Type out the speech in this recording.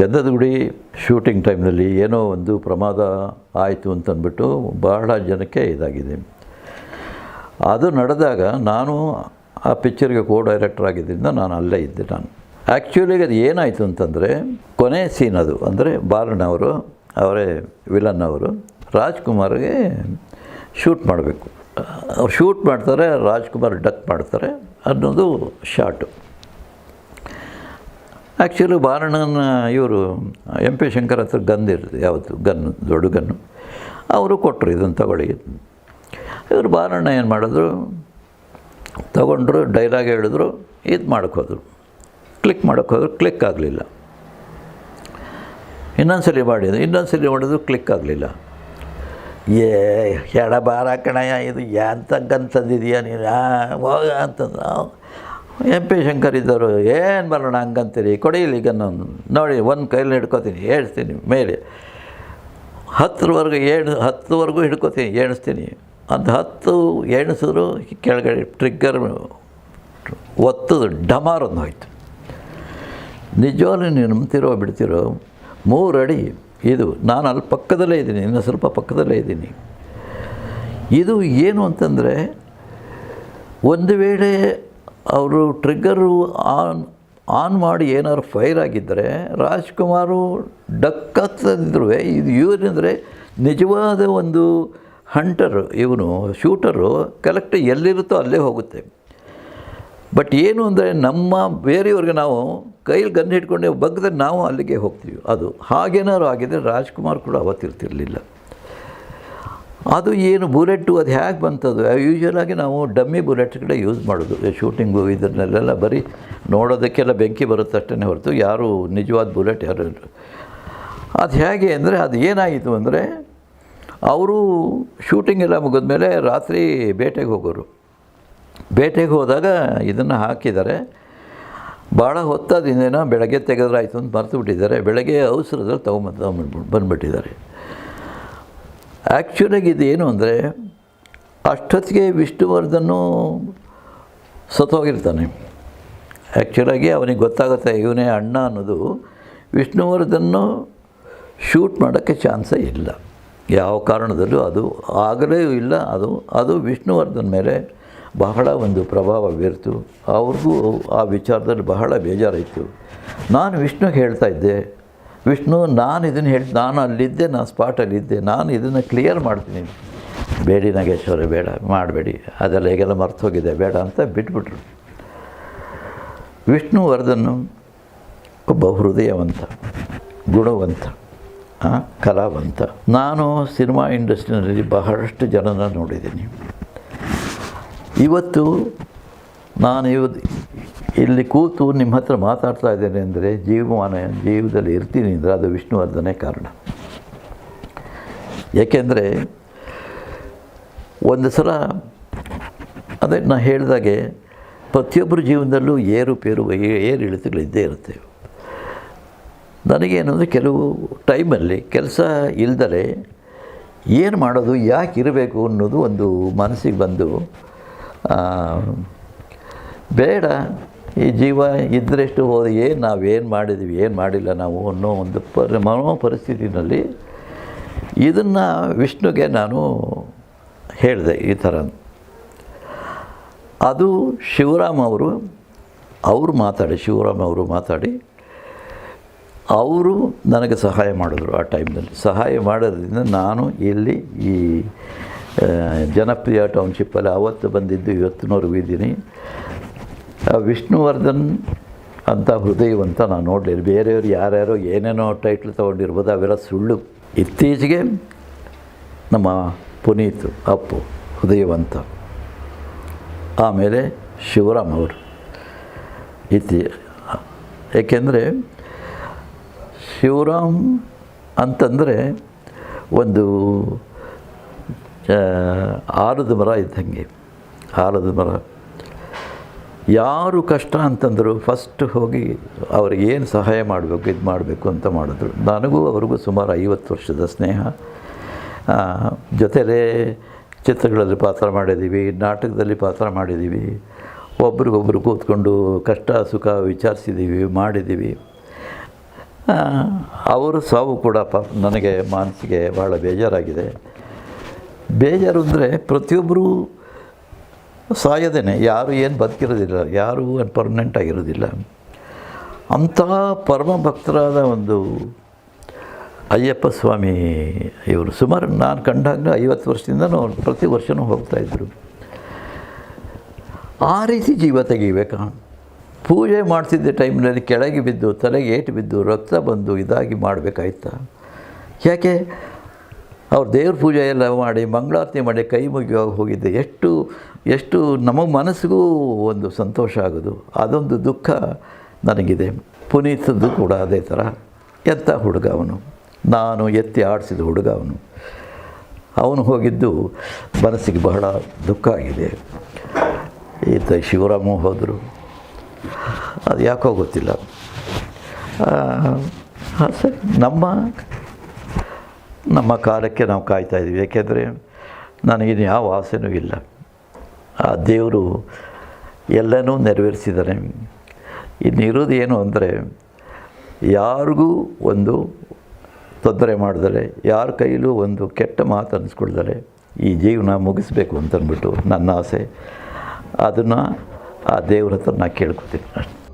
ಗಂಧದ ಗುಡಿ ಶೂಟಿಂಗ್ ಟೈಮ್ನಲ್ಲಿ ಏನೋ ಒಂದು ಪ್ರಮಾದ ಆಯಿತು ಅಂತಂದ್ಬಿಟ್ಟು ಬಹಳ ಜನಕ್ಕೆ ಇದಾಗಿದೆ. ಅದು ನಡೆದಾಗ ನಾನು ಆ ಪಿಕ್ಚರ್ಗೆ ಕೋ ಡೈರೆಕ್ಟರ್ ಆಗಿದ್ದರಿಂದ ನಾನು ಅಲ್ಲೇ ಇದ್ದೆ ನಾನು. ಆ್ಯಕ್ಚುಲಿಗೆ ಅದು ಏನಾಯಿತು ಅಂತಂದರೆ, ಕೊನೆ ಸೀನ್ ಅದು, ಅಂದರೆ ಬಾಲಣ್ಣವರು ಅವರೇ ವಿಲನ್ ಅವರು, ರಾಜ್ಕುಮಾರ್ಗೆ ಶೂಟ್ ಮಾಡಬೇಕು. ಅವ್ರು ಶೂಟ್ ಮಾಡ್ತಾರೆ, ರಾಜ್ಕುಮಾರ್ ಡಕ್ ಮಾಡ್ತಾರೆ. ಅನ್ನೋದು ಶಾರ್ಟು. ಆ್ಯಕ್ಚುಲಿ ಬಾರಣ್ಣನ ಇವರು ಎಂ ಪಿ ಶಂಕರ್ ಹತ್ರ ಗನ್ ಇರ್ತದೆ ಯಾವತ್ತು ಗನ್, ದೊಡ್ಡ ಗನ್ನು. ಅವರು ಕೊಟ್ಟರು ಇದನ್ನು ತಗೊಳ್ಳಿ. ಇವರು ಬಾರಣ್ಣ ಏನು ಮಾಡಿದ್ರು? ತಗೊಂಡ್ರು, ಡೈಲಾಗ್ ಹೇಳಿದ್ರು, ಇದು ಮಾಡೋಕ್ಕೋದ್ರು. ಕ್ಲಿಕ್ ಮಾಡೋಕ್ಕೋದ್ರು, ಕ್ಲಿಕ್ ಆಗಲಿಲ್ಲ. ಇನ್ನೊಂದ್ಸಲಿ ಮಾಡಿದ್ರು ಇನ್ನೊಂದು ಸಲ ಮಾಡಿದ್ರು, ಕ್ಲಿಕ್ ಆಗಲಿಲ್ಲ. ಏ, ಎಡ ಬಾರ ಕಣಯ್ಯ, ಇದು ಎಂತ ಗನ್ ತಂದಿದೀಯ ನೀನು? ಹೋಗ ಅಂತಂದು ಎಂ ಪಿ ಶಂಕರ್ ಇದ್ದವರು, ಏನು ಬರೋಣ ಹಂಗಂತೀರಿ? ಕೊಡೀಲಿ ಈಗ ನಾನು ನೋಡಿ, ಒಂದು ಕೈಲಿ ಹಿಡ್ಕೋತೀನಿ ಹೇಳ್ತೀನಿ ಮೇಲೆ. ಹತ್ತರವರೆಗೂ ಏಣು ಹತ್ತುವರೆಗೂ ಹಿಡ್ಕೋತೀನಿ ಏಣಿಸ್ತೀನಿ ಅಂತ ಹತ್ತು ಎಣಿಸಿದ್ರು ಕೆಳಗಡೆ ಟ್ರಿಗ್ಗರ್ ಒತ್ತದು ಡಮಾರೊಂದು ಹೋಯ್ತು. ನಿಜವಾಗ್ಲೂ ನೀನು ನಂಬ್ತಿರೋ, ಬಿಡ್ತಿರೋ ಮೂರು ಅಡಿ ಇದು ನಾನು ಅಲ್ಲಿ ಪಕ್ಕದಲ್ಲೇ ಇದ್ದೀನಿ, ಇನ್ನು ಸ್ವಲ್ಪ ಪಕ್ಕದಲ್ಲೇ ಇದ್ದೀನಿ. ಇದು ಏನು ಅಂತಂದರೆ, ಒಂದು ವೇಳೆ ಅವರು ಟ್ರಿಗ್ಗರು ಆನ್ ಆನ್ ಮಾಡಿ ಏನಾದ್ರು ಫೈರ್ ಆಗಿದ್ದರೆ ರಾಜ್ಕುಮಾರು ಡಕ್ಕತ್ತಿದ್ರು ಇದು ಇವರಂದರೆ ನಿಜವಾದ ಒಂದು ಹಂಟರು ಇವನು ಶೂಟರು ಕಲೆಕ್ಟ್ ಎಲ್ಲಿರುತ್ತೋ ಅಲ್ಲೇ ಹೋಗುತ್ತೆ. ಬಟ್ ಏನು ಅಂದರೆ ನಮ್ಮ ಬೇರೆಯವ್ರಿಗೆ ನಾವು ಕೈಲಿ ಗನ್ ಹಿಡ್ಕೊಂಡು ಬಗ್ಗದ್ರೆ ನಾವು ಅಲ್ಲಿಗೆ ಹೋಗ್ತೀವಿ. ಅದು ಹಾಗೇನಾದ್ರು ಆಗಿದ್ರೆ ರಾಜ್ಕುಮಾರ್ ಕೂಡ ಅವತ್ತಿರ್ತಿರಲಿಲ್ಲ. ಅದು ಏನು ಬುಲೆಟು ಅದು ಹೇಗೆ ಬಂತದು? ಯೂಶ್ವಲಾಗಿ ನಾವು ಡಮ್ಮಿ ಬುಲೆಟ್ಗಳೇ ಯೂಸ್ ಮಾಡೋದು. ಶೂಟಿಂಗು ಇದನ್ನೆಲ್ಲ ಬರೀ ನೋಡೋದಕ್ಕೆಲ್ಲ ಬೆಂಕಿ ಬರುತ್ತೆ ಅಷ್ಟೇ ಹೊರತು ಯಾರು ನಿಜವಾದ ಬುಲೆಟ್ ಯಾರು. ಅದು ಹೇಗೆ ಅಂದರೆ ಅದು ಏನಾಯಿತು ಅಂದರೆ, ಅವರು ಶೂಟಿಂಗ್ ಎಲ್ಲ ಮುಗಿದ್ಮೇಲೆ ರಾತ್ರಿ ಬೇಟೆಗೆ ಹೋಗೋರು. ಬೇಟೆಗೆ ಹೋದಾಗ ಇದನ್ನು ಹಾಕಿದ್ದಾರೆ. ಭಾಳ ಹೊತ್ತಾದಿಂದೇನೋ ಬೆಳಗ್ಗೆ ತೆಗೆದ್ರಾಯ್ತು ಅಂತ ಮರೆತು ಬಿಟ್ಟಿದ್ದಾರೆ. ಬೆಳಗ್ಗೆ ಅವಸರದಲ್ಲಿ ತೊಗೊಂಬಂದು ತೊಗೊಂಬಂದ್ಬಿಟ್ಟು ಬಂದುಬಿಟ್ಟಿದ್ದಾರೆ. ಆ್ಯಕ್ಚುಲಾಗಿ ಇದೇನು ಅಂದರೆ ಅಷ್ಟೊತ್ತಿಗೆ ವಿಷ್ಣುವರ್ಧನ್ನು ಸತ್ತೋಗಿರ್ತಾನೆ. ಆ್ಯಕ್ಚುಲಾಗಿ ಅವನಿಗೆ ಗೊತ್ತಾಗುತ್ತೆ ಇವನೇ ಅಣ್ಣ ಅನ್ನೋದು. ವಿಷ್ಣುವರ್ಧನ್ನು ಶೂಟ್ ಮಾಡೋಕ್ಕೆ ಚಾನ್ಸೇ ಇಲ್ಲ. ಯಾವ ಕಾರಣದಲ್ಲೂ ಅದು ಆಗಲೇ ಇಲ್ಲ. ಅದು ಅದು ವಿಷ್ಣುವರ್ಧನ್ ಮೇಲೆ ಬಹಳ ಒಂದು ಪ್ರಭಾವ ಬೀರ್ತು. ಅವ್ರಿಗೂ ಆ ವಿಚಾರದಲ್ಲಿ ಬಹಳ ಬೇಜಾರಾಯಿತು. ನಾನು ವಿಷ್ಣು ಹೇಳ್ತಾ ಇದ್ದೆ, ವಿಷ್ಣು, ನಾನು ಇದನ್ನು ಹೇಳಿ ನಾನು ಅಲ್ಲಿದ್ದೆ ನಾನು ಸ್ಪಾಟಲ್ಲಿದ್ದೆ ನಾನು ಇದನ್ನು ಕ್ಲಿಯರ್ ಮಾಡ್ತೀನಿ. ಬೇಡಿ ನಾಗೇಶ್ವರ, ಬೇಡ, ಮಾಡಬೇಡಿ. ಅದೆಲ್ಲ ಹೇಗೆಲ್ಲ ಮರ್ತು ಹೋಗಿದೆ, ಬೇಡ ಅಂತ ಬಿಟ್ಬಿಟ್ರು. ವಿಷ್ಣುವರ್ಧನ್ ಒಬ್ಬ ಹೃದಯವಂತ, ಗುಣವಂತ ಕಲಾವಂತ. ನಾನು ಸಿನಿಮಾ ಇಂಡಸ್ಟ್ರಿನಲ್ಲಿ ಬಹಳಷ್ಟು ಜನನ ನೋಡಿದ್ದೀನಿ. ಇವತ್ತು ನಾನು ಇವ ಇಲ್ಲಿ ಕೂತು ನಿಮ್ಮ ಹತ್ರ ಮಾತಾಡ್ತಾ ಇದ್ದೇನೆ ಅಂದರೆ ಜೀವಮಾನ ಜೀವದಲ್ಲಿ ಇರ್ತೀನಿ ಅಂದರೆ ಅದು ವಿಷ್ಣುವರ್ಧನೆ ಕಾರಣ. ಏಕೆಂದರೆ ಒಂದು ಸಲ ಅದೇ ನಾನು ಹೇಳಿದಾಗೆ ಪ್ರತಿಯೊಬ್ಬರ ಜೀವನದಲ್ಲೂ ಏರುಪೇರು ಏರಿಳಿತಗಳಿದ್ದೇ ಇರುತ್ತೆ. ನನಗೇನು ಅಂದರೆ ಕೆಲವು ಟೈಮಲ್ಲಿ ಕೆಲಸ ಇಲ್ದಲೆ ಏನು ಮಾಡೋದು ಯಾಕೆ ಇರಬೇಕು ಅನ್ನೋದು ಒಂದು ಮನಸ್ಸಿಗೆ ಬಂದು ಬೇಡ. ಈ ಜೀವ ಇದ್ದರೆಷ್ಟು ಹೋದ ಏನು ನಾವೇನು ಮಾಡಿದ್ದೀವಿ ಏನು ಮಾಡಿಲ್ಲ ನಾವು ಅನ್ನೋ ಒಂದು ಪರಿ ಮನೋ ಪರಿಸ್ಥಿತಿನಲ್ಲಿ ಇದನ್ನು ವಿಷ್ಣುಗೆ ನಾನು ಹೇಳಿದೆ ಈ ಥರ ಅದು ಶಿವರಾಮ್ ಅವರು ಅವರು ಮಾತಾಡಿ, ಶಿವರಾಮ್ ಅವರು ಮಾತಾಡಿ, ಅವರು ನನಗೆ ಸಹಾಯ ಮಾಡಿದ್ರು ಆ ಟೈಮ್ನಲ್ಲಿ ಸಹಾಯ ಮಾಡೋದ್ರಿಂದ ನಾನು ಇಲ್ಲಿ ಈ ಜನಪ್ರಿಯ ಟೌನ್ಶಿಪ್ಪಲ್ಲಿ ಅವತ್ತು ಬಂದಿದ್ದು ಇವತ್ತಿನವರೆಗೂ ಇದ್ದೀನಿ ವಿಷ್ಣುವರ್ಧನ್ ಅಂತ ಹೃದಯವಂತ ನಾನು ನೋಡಲಿಲ್ಲ. ಬೇರೆಯವರು ಯಾರ್ಯಾರೋ ಏನೇನೋ ಟೈಟ್ಲ್ ತೊಗೊಂಡಿರ್ಬೋದು, ಅವೆಲ್ಲ ಸುಳ್ಳು. ಇತ್ತೀಚೆಗೆ ನಮ್ಮ ಪುನೀತ್ ಅಪ್ಪು ಹೃದಯವಂತ. ಆಮೇಲೆ ಶಿವರಾಮ್ ಅವರು. ಇತ್ತೀ, ಏಕೆಂದರೆ ಶಿವರಾಮ್ ಅಂತಂದರೆ ಒಂದು ಆಲದ ಮರ ಇದ್ದಂಗೆ ಆಲದ ಮರ. ಯಾರು ಕಷ್ಟ ಅಂತಂದರು ಫಸ್ಟ್ ಹೋಗಿ ಅವ್ರಿಗೆ ಏನು ಸಹಾಯ ಮಾಡಬೇಕು, ಇದು ಮಾಡಬೇಕು ಅಂತ ಮಾಡಿದ್ರು. ನನಗೂ ಅವ್ರಿಗೂ ಸುಮಾರು ಐವತ್ತು ವರ್ಷದ ಸ್ನೇಹ. ಜೊತೆಲೆ ಚಿತ್ರಗಳಲ್ಲಿ ಪಾತ್ರ ಮಾಡಿದ್ದೀವಿ ನಾಟಕದಲ್ಲಿ ಪಾತ್ರ ಮಾಡಿದ್ದೀವಿ ಒಬ್ರಿಗೊಬ್ರು ಕೂತ್ಕೊಂಡು ಕಷ್ಟ, ಸುಖ ವಿಚಾರಿಸಿದ್ದೀವಿ ಮಾಡಿದ್ದೀವಿ ಅವರು ಸಾವು ಕೂಡ ಪ ನನಗೆ ಮನಸ್ಸಿಗೆ ಭಾಳ ಬೇಜಾರಾಗಿದೆ. ಬೇಜಾರು ಅಂದರೆ ಪ್ರತಿಯೊಬ್ಬರೂ ಸಾಯೋದೇನೆ. ಯಾರು ಏನು ಬದುಕಿರೋದಿಲ್ಲ, ಯಾರು ಪರ್ಮನೆಂಟ್ ಆಗಿರೋದಿಲ್ಲ. ಅಂಥ ಪರಮ ಭಕ್ತರಾದ ಒಂದು ಅಯ್ಯಪ್ಪ ಸ್ವಾಮಿ ಇವರು. ಸುಮಾರು ನಾನು ಕಂಡಾಗ ಐವತ್ತು ವರ್ಷದಿಂದ ಪ್ರತಿ ವರ್ಷವೂ ಹೋಗ್ತಾಯಿದ್ರು ಆ ರೀತಿ ಜೀವ ತೆಗಿಬೇಕಾ? ಪೂಜೆ ಮಾಡ್ತಿದ್ದ ಟೈಮ್ನಲ್ಲಿ ಕೆಳಗೆ ಬಿದ್ದು, ತಲೆಗೆ ಏಟು ಬಿದ್ದು, ರಕ್ತ ಬಂದು ಇದಾಗಿ ಮಾಡಬೇಕಾಯ್ತಾ? ಯಾಕೆ? ಅವ್ರು ದೇವ್ರ ಪೂಜೆ ಎಲ್ಲ ಮಾಡಿ, ಮಂಗಳಾರತಿ ಮಾಡಿ, ಕೈ ಮುಗಿಯೋಗಿ ಹೋಗಿದ್ದೆ. ಎಷ್ಟು ಎಷ್ಟು ನಮ್ಮ ಮನಸ್ಸಿಗೂ ಒಂದು ಸಂತೋಷ ಆಗೋದು. ಅದೊಂದು ದುಃಖ ನನಗಿದೆ. ಪುನೀತದ್ದು ಕೂಡ ಅದೇ ಥರ. ಎಂಥ ಹುಡುಗ ಅವನು? ನಾನು ಎತ್ತಿ ಆಡಿಸಿದ ಹುಡುಗ ಅವನು. ಅವನು ಹೋಗಿದ್ದು ಮನಸ್ಸಿಗೆ ಬಹಳ ದುಃಖ ಆಗಿದೆ. ಈತ ಶಿವರಾಮ ಹೋದರು. ಅದು ಯಾಕೋ ಗೊತ್ತಿಲ್ಲ ಸರಿ. ನಮ್ಮ ನಮ್ಮ ಕಾಲಕ್ಕೆ ನಾವು ಕಾಯ್ತಾ ಇದ್ದೀವಿ. ಏಕೆಂದರೆ ನನಗಿನ್ನು ಯಾವ ಆಸೆನೂ ಇಲ್ಲ. ಆ ದೇವರು ಎಲ್ಲನೂ ನೆರವೇರಿಸಿದ್ದಾನೆ ಇನ್ನಿರೋದು ಏನು ಅಂದರೆ ಯಾರಿಗೂ ಒಂದು ತೊಂದರೆ ಮಾಡಿದರೆ ಯಾರ ಕೈಲೂ ಒಂದು ಕೆಟ್ಟ ಮಾತು ಅನ್ನಿಸ್ಕೊಳ್ತಾರೆ ಈ ಜೀವನ ಮುಗಿಸ್ಬೇಕು ಅಂತಂದ್ಬಿಟ್ಟು ನನ್ನ ಆಸೆ. ಅದನ್ನು ಆ ದೇವ್ರ ಹತ್ರ ನಾನು ಕೇಳ್ಕೊತೀನಿ ಅಷ್ಟೆ.